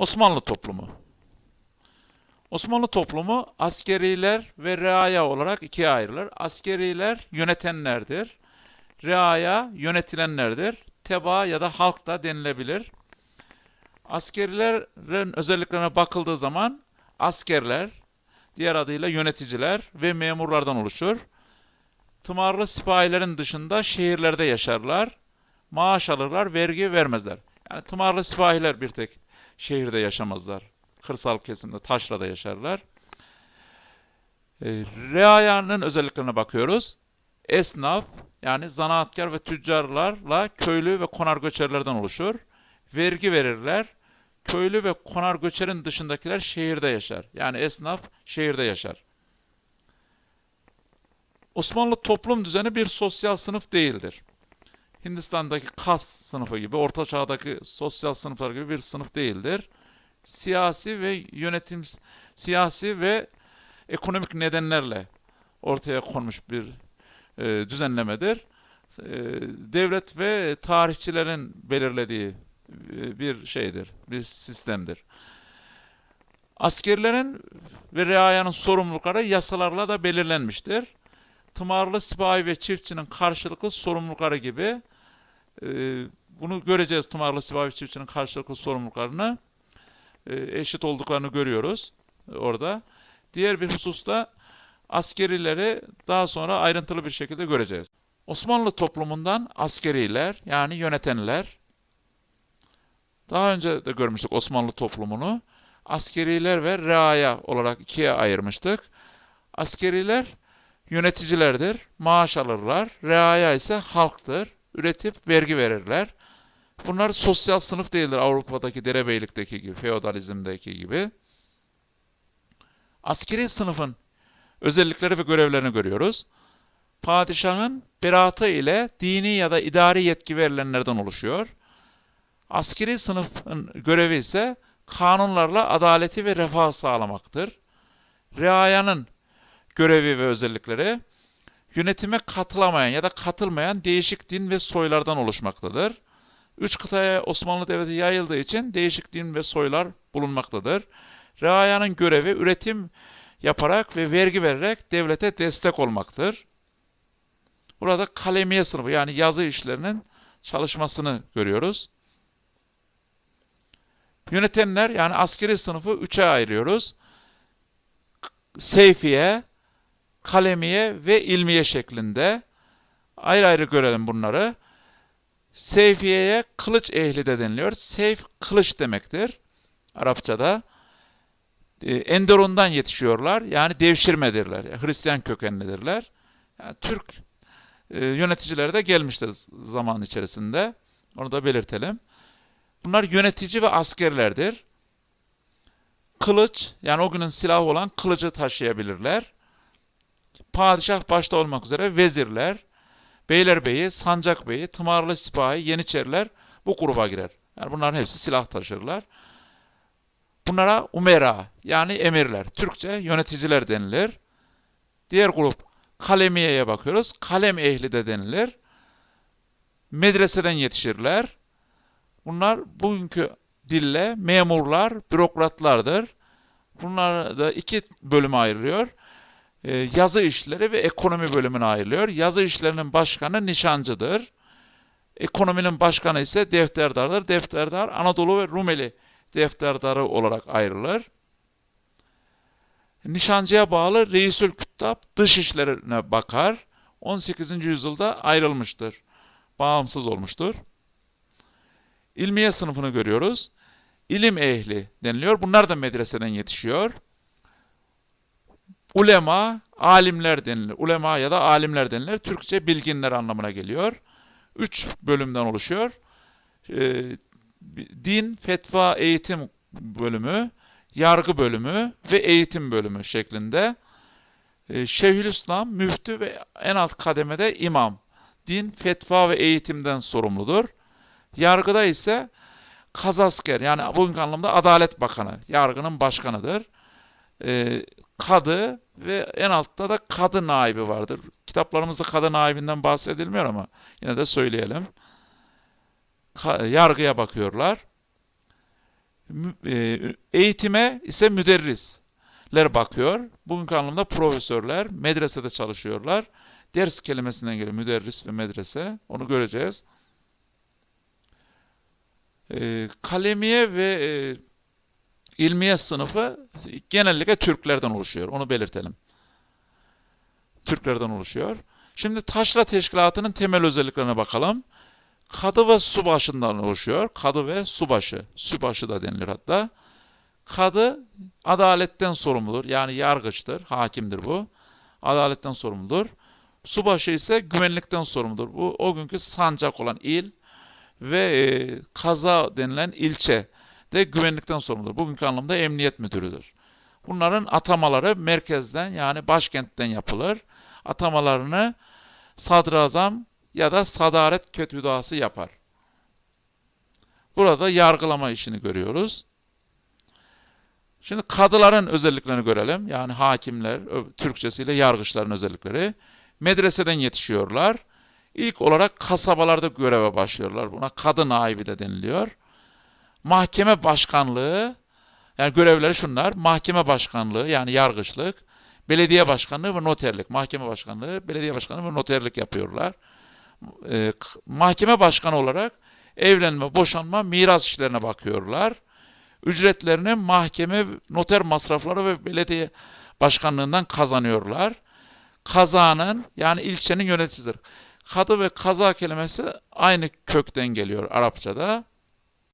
Osmanlı toplumu. Osmanlı toplumu askeriler ve reaya olarak ikiye ayrılır. Askeriler yönetenlerdir. Reaya yönetilenlerdir. Teba ya da halk da denilebilir. Askerilerin özelliklerine bakıldığı zaman askerler, diğer adıyla yöneticiler ve memurlardan oluşur. Tımarlı sipahilerin dışında şehirlerde yaşarlar. Maaş alırlar, vergi vermezler. Yani tımarlı sipahiler bir tek şehirde yaşamazlar. Kırsal kesimde, taşrada yaşarlar. E, reayanın özelliklerine bakıyoruz. Esnaf, yani zanaatkar ve tüccarlarla köylü ve konar göçerlerden oluşur. Vergi verirler. Köylü ve konar göçerin dışındakiler şehirde yaşar. Yani esnaf şehirde yaşar. Osmanlı toplum düzeni bir sosyal sınıf değildir. Hindistan'daki kas sınıfı gibi, Orta Çağ'daki sosyal sınıflar gibi bir sınıf değildir. Siyasi ve yönetim, siyasi ve ekonomik nedenlerle ortaya konmuş bir e, düzenlemedir. E, devlet ve tarihçilerin belirlediği e, bir şeydir, bir sistemdir. Askerlerin ve reayanın sorumlulukları yasalarla da belirlenmiştir. Tımarlı sipahi ve çiftçinin karşılıklı sorumlulukları gibi e, bunu göreceğiz tımarlı sipahi ve çiftçinin karşılıklı sorumluluklarını e, eşit olduklarını görüyoruz orada. Diğer bir hususta askerileri daha sonra ayrıntılı bir şekilde göreceğiz. Osmanlı toplumundan askeriler yani yönetenler daha önce de görmüştük Osmanlı toplumunu. Askeriler ve reaya olarak ikiye ayırmıştık. Askeriler yöneticilerdir, maaş alırlar. Reaya ise halktır, üretip vergi verirler. Bunlar sosyal sınıf değildir Avrupa'daki derebeylikteki gibi, feodalizmdeki gibi. Askeri sınıfın özellikleri ve görevlerini görüyoruz. Padişahın beraatı ile dini ya da idari yetki verilenlerden oluşuyor. Askeri sınıfın görevi ise kanunlarla adaleti ve refahı sağlamaktır. Reayanın görevi ve özellikleri yönetime katılamayan ya da katılmayan değişik din ve soylardan oluşmaktadır. Üç kıtaya Osmanlı Devleti yayıldığı için değişik din ve soylar bulunmaktadır. Reayanın görevi üretim yaparak ve vergi vererek devlete destek olmaktır. Burada kalemiye sınıfı yani yazı işlerinin çalışmasını görüyoruz. Yönetenler yani askeri sınıfı üçe ayırıyoruz. Seyfiye, kalemiye ve ilmiye şeklinde. Ayrı ayrı görelim bunları. Seyfiyeye kılıç ehli de deniliyor. Seyf kılıç demektir. Arapçada. E, Enderun'dan yetişiyorlar. Yani devşirmedirler. Yani Hristiyan kökenlidirler. Yani Türk e, yöneticileri de gelmiştir zaman içerisinde. Onu da belirtelim. Bunlar yönetici ve askerlerdir. Kılıç, yani o günün silahı olan kılıcı taşıyabilirler. Padişah başta olmak üzere vezirler, beylerbeyi, sancakbeyi, tımarlı sipahi, yeniçeriler bu gruba girer. Yani bunların hepsi silah taşırlar. Bunlara umera yani emirler, Türkçe yöneticiler denilir. Diğer grup kalemiyeye bakıyoruz. Kalem ehli de denilir. Medreseden yetişirler. Bunlar bugünkü dille memurlar, bürokratlardır. Bunlar da iki bölüme ayrılıyor. Ee, yazı işleri ve ekonomi bölümüne ayrılıyor. Yazı işlerinin başkanı nişancıdır. Ekonominin başkanı ise defterdardır. Defterdar Anadolu ve Rumeli defterdarı olarak ayrılır. Nişancıya bağlı Reisül Küttab dış işlerine bakar. 18. yüzyılda ayrılmıştır. Bağımsız olmuştur. İlmiye sınıfını görüyoruz. İlim ehli deniliyor. Bunlar da medreseden yetişiyor. Ulema, alimler denilir. Ulema ya da alimler denilir. Türkçe bilginler anlamına geliyor. Üç bölümden oluşuyor. Ee, din, fetva, eğitim bölümü, yargı bölümü ve eğitim bölümü şeklinde. Ee, Şeyhülislam, müftü ve en alt kademede imam. Din, fetva ve eğitimden sorumludur. Yargıda ise kazasker yani bugünkü anlamda Adalet Bakanı, yargının başkanıdır. Ee, kadı ve en altta da kadı naibi vardır. Kitaplarımızda kadı naibinden bahsedilmiyor ama yine de söyleyelim. Ka- yargıya bakıyorlar. E, Eğitime ise müderrisler bakıyor. Bugünkü anlamda profesörler medresede çalışıyorlar. Ders kelimesinden geliyor müderris ve medrese. Onu göreceğiz. E, kalemiye ve e, ilmiye sınıfı genellikle Türklerden oluşuyor. Onu belirtelim. Türklerden oluşuyor. Şimdi taşra teşkilatının temel özelliklerine bakalım. Kadı ve subaşından oluşuyor. Kadı ve subaşı. Subaşı da denilir hatta. Kadı adaletten sorumludur. Yani yargıçtır, hakimdir bu. Adaletten sorumludur. Subaşı ise güvenlikten sorumludur. Bu o günkü sancak olan il ve e, kaza denilen ilçe de güvenlikten sorumludur. Bugünkü anlamda emniyet müdürüdür. Bunların atamaları merkezden yani başkentten yapılır. Atamalarını sadrazam ya da sadaret kötüdası yapar. Burada yargılama işini görüyoruz. Şimdi kadıların özelliklerini görelim. Yani hakimler, Türkçesiyle yargıçların özellikleri. Medreseden yetişiyorlar. İlk olarak kasabalarda göreve başlıyorlar. Buna kadı naibi de deniliyor. Mahkeme başkanlığı, yani görevleri şunlar. Mahkeme başkanlığı yani yargıçlık, belediye başkanlığı ve noterlik. Mahkeme başkanlığı, belediye başkanlığı ve noterlik yapıyorlar. K- mahkeme başkanı olarak evlenme, boşanma, miras işlerine bakıyorlar. Ücretlerini mahkeme, noter masrafları ve belediye başkanlığından kazanıyorlar. Kazanın yani ilçenin yöneticisidir. Kadı ve kaza kelimesi aynı kökten geliyor Arapçada.